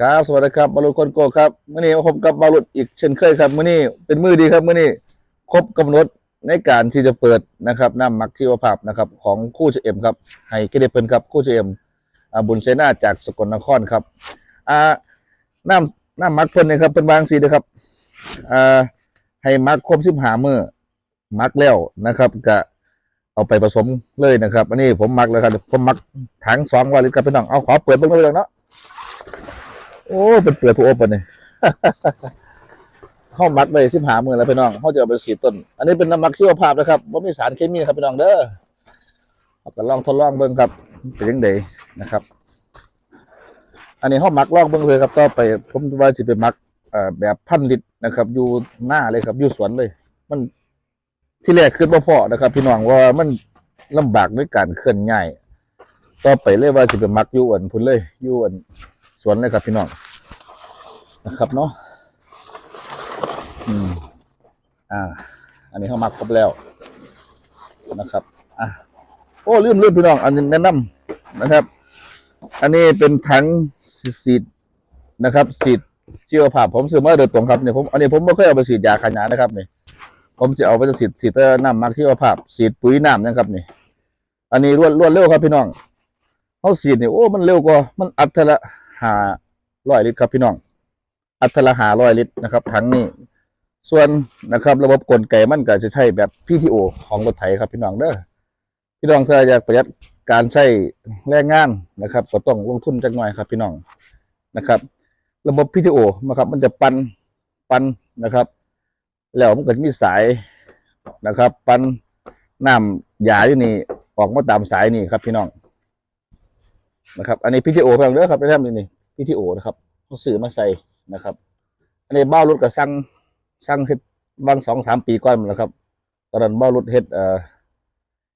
ครับสวัสดีครับบารุษคนโกครับมื่อนี้มาพบกับบารุษอีกเช่นเคยครับมื่อนี้เป็นมือดีครับมื่อนี้ครบกำหนดในการที่จะเปิดนะครับน้ำมักชีวภาพนะครับของคู่เจเอ็มครับให้เครดิตเพิ่นครับคู่เจเอ็มอาบุญเซนาจากสกลนครครับอ่าน้ำน้ำมักเพิ่นนะครับเป็นบางสีนะครับอ่าให้มักครบสิบหาเมื่อมักแล้วนะครับก็เอาไปผสมเลยนะครับ อันนี้ผมมักแล้วครับผมมักถังสองร้อยลิตรครับพี่น้องเอาขอเปิดเบิ่งเลยเนาะ โอ้เป็นเปลือกผู้อบปะเนี่ยเข้ามักไปสิบหามือแล้วพี่น้องเขาจะเอาไปสีต้น อันนี้เป็นน้ำมักชีวภาพนะครับว่ามีสารเคมีครับพี่น้องเด้อเอาไปลองทดลองเบิ่งครับเป็นยังไงนะครับ อันนี้เขามักลองเบิ่งเลยครับต่อไปผมว่าจะไปมักแบบพันลิตรนะครับ อยู่หน้าเลยครับอยู่สวนเลย มันที่แรกขึ้นบ่พอนะครับ พี่น้องว่ามันลำบากในการเคลื่อนย้าย ต่อไปเลยว่าจะไปมักอยู่อันพุ่นเลยอยู่อัน สวนเลยครับพี่น้องนะครับเนาะอืมอ่า อันนี้เขามาครบแล้วนะครับ อะโอ้ลืมลืมพี่น้อง อันนี้แนะนำนะครับ อันนี้เป็นถังสีดนะครับสีดชีวภาพผมซื้อมาโดยตรงครับเนี่ยผมอันนี้ผมไม่เคยเอาไปสีดยาขยายนะครับนี่ผมจะเอาไปสีดสีดเตอร์น้ำมักชีวภาพสีดปุ๋ยน้ำนะครับนี่อันนี้รวดรวดเร็วครับพี่น้องเขาสีดเนี่ยโอ้มันเร็วกว่ามันอัดเทละ หาร้อยลิตรครับพี่น้อง อัตราหาร้อยลิตรนะครับถังนี้ส่วนนะครับระบบกลไกมันก็จะใช้แบบ PTO ของรถไถครับพี่น้องเด้อพี่น้องถ้าอยากประหยัดการใช้แรงงานนะครับ ก็ต้องลงทุนจักหน่อยครับพี่น้องนะครับ ระบบ PTO นะครับ มันจะปันปันนะครับ แล้วมันก็มีสายนะครับ ปันน้ำยาอยู่นี่ออกมาตามสายนี่ครับพี่น้อง นะครับ อันนี้ PTO เพียงเด้อครับท่านนี่ PTO นะครับเขาซื้อมาใส่นะครับ อันนี้บ้ารถก็สั่งสั่งเฮ็ดบางสองสามปีก่อนแล้วครับ ตอนนั้นบ้ารถเฮ็ดเอ่อ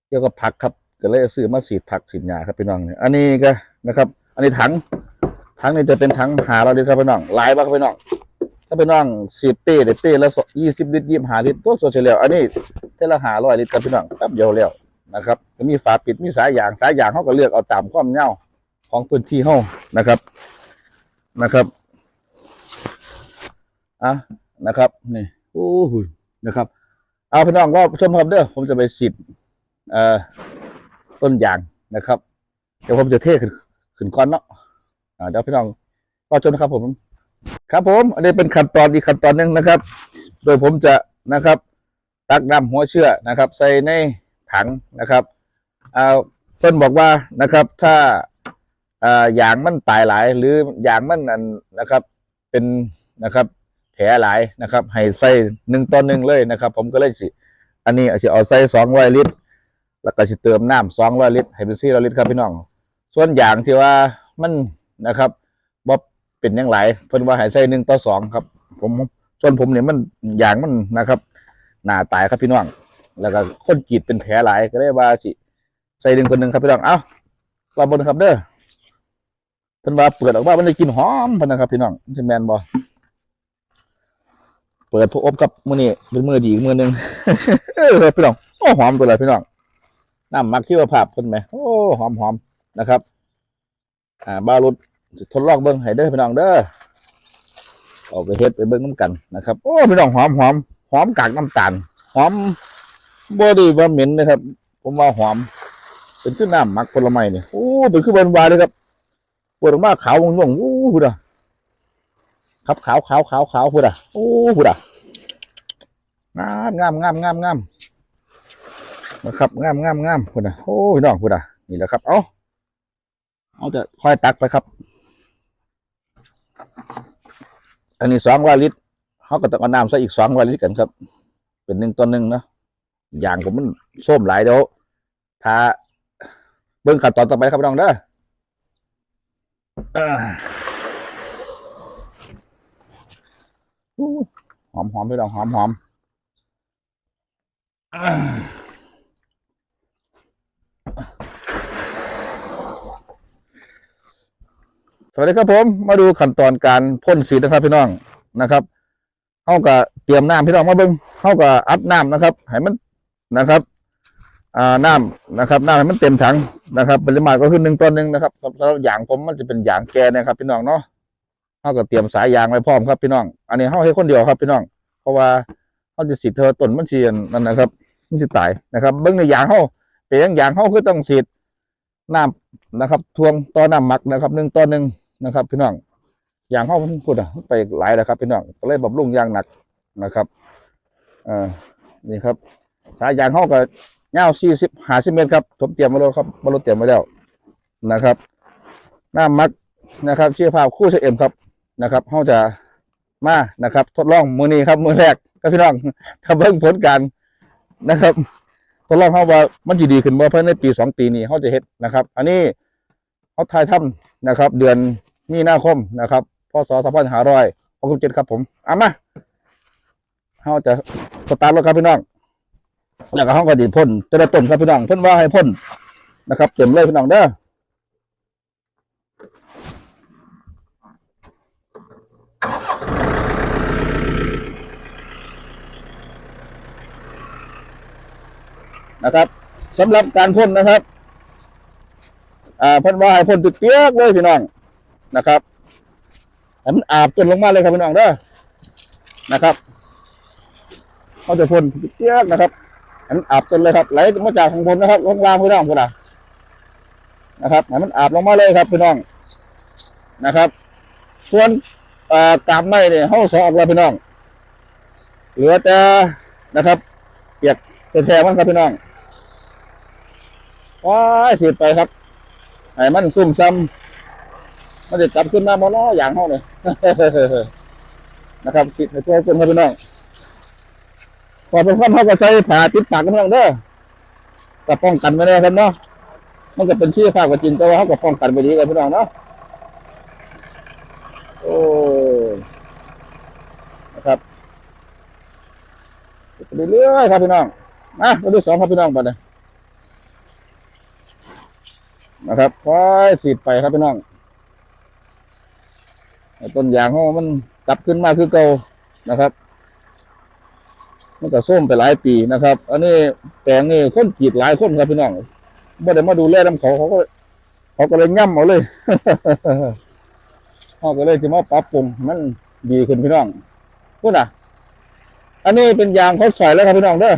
เกี่ยวกับผักครับก็เลยซื้อมาสีดผักสีดหญ้าครับพี่น้องเนี่ยอันนี้ก็นะครับ อันนี้ถังถังนี้จะเป็นถังหาเราดีครับพี่น้องหลายบ้างครับพี่น้องถ้าพี่น้องสีดเป้ได้เป้ละยี่สิบลิตรยี่สิบห้าลิตรตัวโซเชียลอันนี้เทละหาร้อยลิตรครับพี่น้องแป๊บเดียวแล้วนะครับมีฝาปิดมีสายยางสายยางเขาก็เลือกเอาตามความยาว ของพื้นที่ห้องนะครับนะครับอะนะครับนี่โอ้โหนะครับ เอาพี่น้องก็ชมครับเด้อผมจะไปฉีดเอ่อต้นยางนะครับ เดี๋ยวผมจะเทขึ้นขึ้นก้อนเนาะอ่าเดี๋ยวพี่น้องก็ชมนะครับ ผม ครับผม อันนี้เป็นขั้นตอนอีกขั้นตอนหนึ่งนะครับ โดยผมจะนะครับตักน้ำหัวเชื้อนะครับ ใส่ในถังนะครับเอาเพิ่อนบอกว่านะครับ ถ้า อ่าอย่างมันตายหลาย หรืออย่างมันอันนะครับ เป็นนะครับ แผลหลายนะครับ ให้ใส่หนึ่งต่อหนึ่งเลยนะครับ ผมก็เลยสิ อันนี้อาจจะเอาใส่สองร้อยลิตร แล้วก็จะเติมน้ำสองร้อยลิตรให้เป็นสี่ร้อยลิตรครับพี่น้อง ส่วนอย่างที่ว่ามันนะครับบ่เป็นอยังไงเพิ่นว่าให้ใส่หนึ่งต่อสองครับ ผมส่วนผมเนี่ยมันอย่างมันนะครับหน้าตายครับพี่น้อง แล้วก็คนกรีดเป็นแผลหลายก็เลยว่าสิ ใส่หนึ่งต่อหนึ่งครับพี่น้อง เอ้าลอบนครับเด้อ เพิ่นว่าเปิดออกมามันได้กลินหอมพิ่นนะครับพี่น้องมันสิแมนบ่เปิดพวกอบกับมือนี้เป็นมือดีมือหนึ่งเออพี่น้องโอ้หอมตัวเลยพี่น้องน้ำมักชีวภาพเพิ่นไหมโอ้หอมหอมนะครับ อ่าบารถจะทดลองเบิ่งให้เด้อพี่น้องเด้อเอาไปเฮ็ดไปเบิ่งน้ำกันนะครับ โอ้พี่น้องหอมหอมหอมกากน้ำตาลหอมบ่ได้ว่าเหม็นนะครับ ผมว่าหอม เป็นคือน้ำมักผลไม้เนี่ยโอ้เป็นคือหวานๆเลยครับ ปวดออกมาขาวม่วงๆอู้หูดะครับขาวขาวขาวขาวหูดะโอ้หูดะงามงามงามงามงามนะครับงามงามงามหูดะโอ้พี่น้องหูดะนี่แหละครับ เอาเอาจะค่อยตักไปครับ อันนี้สองร้อยลิตรเขาก็ต้องเอาน้ำใส่อีกสองร้อยลิตรกันครับ เป็นหนึ่งต่อหนึ่งเนาะอย่างผมมันส้มหลายเดี๋ยวถ้าเบิ่งขั้นตอนต่อไปครับน้องเด้อ หอมหอมพี่น้องหอมหอมสวัสดีครับผม มาดูขั้นตอนการพ่นสีนะครับพี่น้องนะครับเขาก็เตรียมน้ำพี่น้องมาเบิ้งเขาก็อัดน้ำนะครับให้มันนะครับ อ่าน้ำนะครับน้ำให้มันเต็มถัง นะครับปริมาณก็คือหนึ่งต่อหนึ่งนะครับสำหรับอย่างผมมันจะเป็นอย่างแกนะครับ พี่น้องเนาะเขาก็เตรียมสายยางไว้พร้อมครับพี่น้อง อันนี้เขาให้คนเดียวครับพี่น้อง เพราะว่าเขาจะสีเธอต้นมันเชียนนั่นนะครับมันจะตายนะครับ เบิ้องในยางเขาเป็นอย่างยางเขาคือต้องสีดน้ำนะครับ ทวงต่อน้ำหมักนะครับหนึ่งต่อหนึ่งนะครับ พี่น้องยางเขาพูดอะไปหลายแล้วครับพี่น้องก็เลยบำรุงยางหนักนะครับอ่านี่ครับสายยางเขาก็ ยาวสี่สิบห้าสิบเมตรครับผมเตรียมมาแล้วครับบรรลุเตรียมไว้แล้วนะครับ หน้ำหมักนะครับชีวภาพคู่เชเอ็มครับนะครับเขาจะมานะครับ ทดลองมือนี้ครับมือแรกครับพี่น้องถ้าเบิ่งผลการนะครับ ทดลองเขาว่ามันจะดีขึ้นบ่ภายในปีสองปีนี้เขาจะเฮ็ดนะครับ อันนี้เขาทายถ้ำนะครับ เดือนมีนาคมนะครับพศสองพันห้าร้อยหกสิบเจ็ดครับผมเอามาเขาจะสตาร์ทรถครับพี่น้อง แล้วก็เขาก็ดีพ่นจะได้ต้นครับพี่น้องเพิ่นว่าให้พ่นนะครับ เต็มเลยพี่น้องเด้อนะครับสำหรับการพ่นนะครับ อ่าพ่นว่าให้พ่นติดเปียกเลยพี่น้องนะครับให้มันอาบจนลงมาเลยครับพี่น้องเด้อนะครับเขาจะพ่นติดเปียกนะครับ มันอาบจนเลยครับไหลมาจากของผมนะครับลงล่างพี่น้องพี่น้องนะครับให้มันอาบลงมาเลยครับพี่น้องนะครับ ส่วนกาบไม้เนี่ยเขาสอออกแล้วพี่น้องเหลือแต่นะครับ เปียกแท้ๆมันครับพี่น้องว้ายสีไปครับไอ้มันซุ่มซ้ำมันจะกลับขึ้นมาบ่ล้ออย่างห้องเลยนะครับสีดให้ตัวคนครับพี่น้อง พอเป็นความเขาก็ใส่ผ้าปิดปากกันพี่น้องเด้อก็ป้องกันไว้ได้ครับเนาะมันก็เป็นชื่อฝากกว่าจริงแต่ว่าเขาก็ป้องกันไปดีกันพี่น้องเนาะโอ้นะครับไปเรื่อยๆครับพี่น้องมามาดูสองครับพี่น้องไปเลยนะครับค่อยสีดไปครับพี่น้องต้นยางเขามันกลับขึ้นมาคือเก่านะครับ มันก็ส้มไปหลายปีนะครับ อันนี้แปลงนี่คนกรีดหลายคนครับพี่น้องไม่ได้มาดูแลน้ำเขาเขาก็เขาก็เลยย่ำเอาเลยเขาก็เลยจะมาปรับปรุงมันดีขึ้นพี่น้องพูดอะอันนี้เป็นยางเขาใส่แล้วครับพี่น้องเด้อ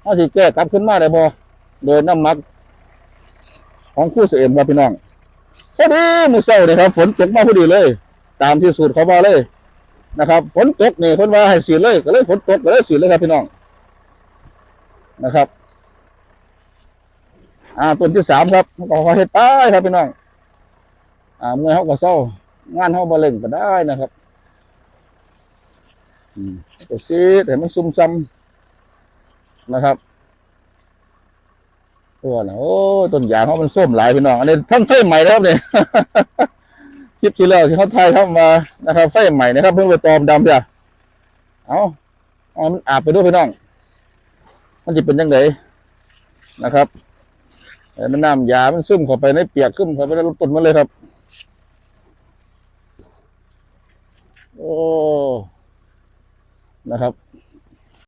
เขาสิแก้กลับขึ้นมาได้พอโดยน้ำมัก ของคู่เสียมครับพี่น้องพอดีมือเศร้าเนี่ยครับ ฝนตกมาพอดีเลย ตามที่สูตรเขาบอกเลย นะครับฝนตกนี่เพิ่นว่าให้สีเลยก็เลยฝนตกก็เลยสีเลยครับพี่น้องนะครับอ่าต้นที่สามครับก็ขอเฮ็ดไปครับพี่น้องอ่าเมื่อเขาก็เศร้างานเขาบ่เล่งก็ได้นะครับอืมก็สีดให้มันซุ่มซ้ำนะครับตัวนะโอ้ต้นยางเขามันส้มหลายพี่น้องอันนี้ท่านไฟใหม่นะครับเนี่ย ลิปที่แล้วที่เขาไทยเขามานะครับไฟใหม่นะครับ เพิ่งไปตอมดำเดียเอาเอามันอาบไปด้วยพี่น้อง มันจะเป็นยังไงนะครับมันน้ำยา มันซึมเข้าไปในเปียกซึมเข้าไปในรถต้นมันเลยครับ โอ้ นะครับ